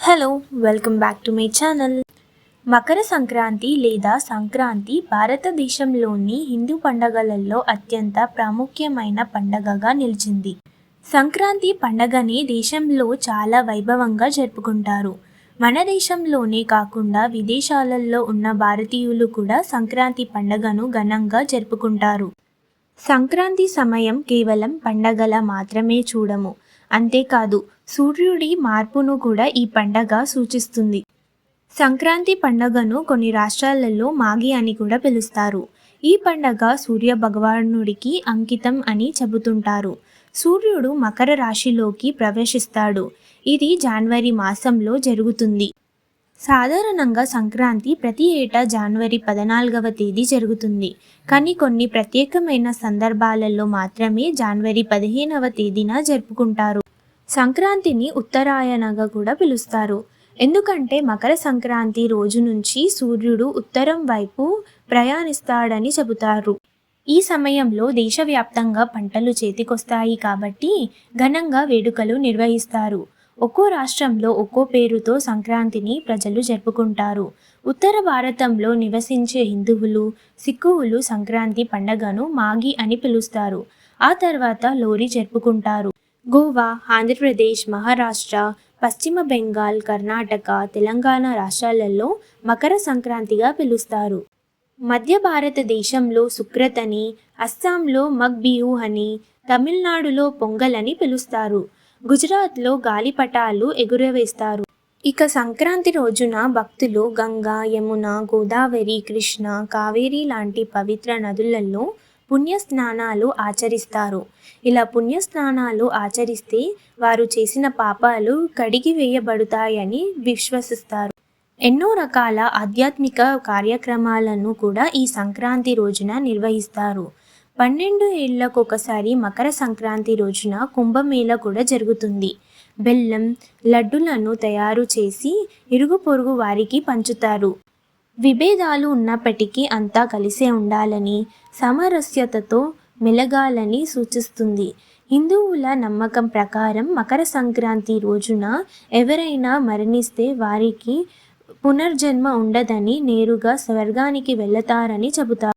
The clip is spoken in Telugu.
Hello welcome back to my channel Makara Sankranti లేదా సంక్రాంతి భారతదేశంలోని హిందూ పండగలలో అత్యంత ప్రాముఖ్యమైన పండగగా నిలిచింది. సంక్రాంతి పండగని దేశంలో చాలా వైభవంగా జరుపుకుంటారు. మన దేశంలోనే కాకుండా విదేశాలలో ఉన్న భారతీయులు కూడా సంక్రాంతి పండగను ఘనంగా జరుపుకుంటారు. సంక్రాంతి సమయం కేవలం పండగల మాత్రమే చూడము. అంతేకాదు సూర్యుడి మార్పును కూడా ఈ పండగ సూచిస్తుంది. సంక్రాంతి పండగను కొన్ని రాష్ట్రాలలో మాగి అని కూడా పిలుస్తారు. ఈ పండగ సూర్య భగవానుడికి అంకితం అని చెబుతుంటారు. సూర్యుడు మకర రాశిలోకి ప్రవేశిస్తాడు. ఇది జనవరి మాసంలో జరుగుతుంది. సాధారణంగా సంక్రాంతి ప్రతి ఏటా జనవరి పద్నాలుగవ తేదీ జరుగుతుంది. కానీ కొన్ని ప్రత్యేకమైన సందర్భాలలో మాత్రమే జనవరి పదిహేనవ తేదీన జరుపుకుంటారు. సంక్రాంతిని ఉత్తరాయణగా కూడా పిలుస్తారు. ఎందుకంటే మకర సంక్రాంతి రోజు నుంచి సూర్యుడు ఉత్తరం వైపు ప్రయాణిస్తాడని చెబుతారు. ఈ సమయంలో దేశవ్యాప్తంగా పంటలు చేతికొస్తాయి కాబట్టి ఘనంగా వేడుకలు నిర్వహిస్తారు. ఒక్కో రాష్ట్రంలో ఒక్కో పేరుతో సంక్రాంతిని ప్రజలు జరుపుకుంటారు. ఉత్తర భారతంలో నివసించే హిందువులు సిక్కువులు సంక్రాంతి పండగను మాగి అని పిలుస్తారు. ఆ తర్వాత లోరీ జరుపుకుంటారు. గోవా ఆంధ్రప్రదేశ్ మహారాష్ట్ర పశ్చిమ బెంగాల్ కర్ణాటక తెలంగాణ రాష్ట్రాలలో మకర సంక్రాంతిగా పిలుస్తారు. మధ్య భారతదేశంలో సుక్రతని అస్సాంలో మగ్ బిహు అని తమిళనాడులో పొంగల్ అని పిలుస్తారు. గుజరాత్లో గాలిపటాలు ఎగురవేస్తారు. ఇక సంక్రాంతి రోజున భక్తులు గంగా యమున గోదావరి కృష్ణ కావేరి లాంటి పవిత్ర నదులలో పుణ్యస్నానాలు ఆచరిస్తారు. ఇలా పుణ్యస్నానాలు ఆచరిస్తే వారు చేసిన పాపాలు కడిగి వేయబడతాయని విశ్వసిస్తారు. ఎన్నో రకాల ఆధ్యాత్మిక కార్యక్రమాలను కూడా ఈ సంక్రాంతి రోజున నిర్వహిస్తారు. పన్నెండు ఏళ్ళకు ఒకసారి మకర సంక్రాంతి రోజున కుంభమేళ కూడా జరుగుతుంది. బెల్లం లడ్డులను తయారు చేసి ఇరుగు పొరుగు వారికి పంచుతారు. విభేదాలు ఉన్నప్పటికీ అంతా కలిసే ఉండాలని సామరస్యతతో మెలగాలని సూచిస్తుంది. హిందువుల నమ్మకం ప్రకారం మకర సంక్రాంతి రోజున ఎవరైనా మరణిస్తే వారికి పునర్జన్మ ఉండదని నేరుగా స్వర్గానికి వెళతారని చెబుతారు.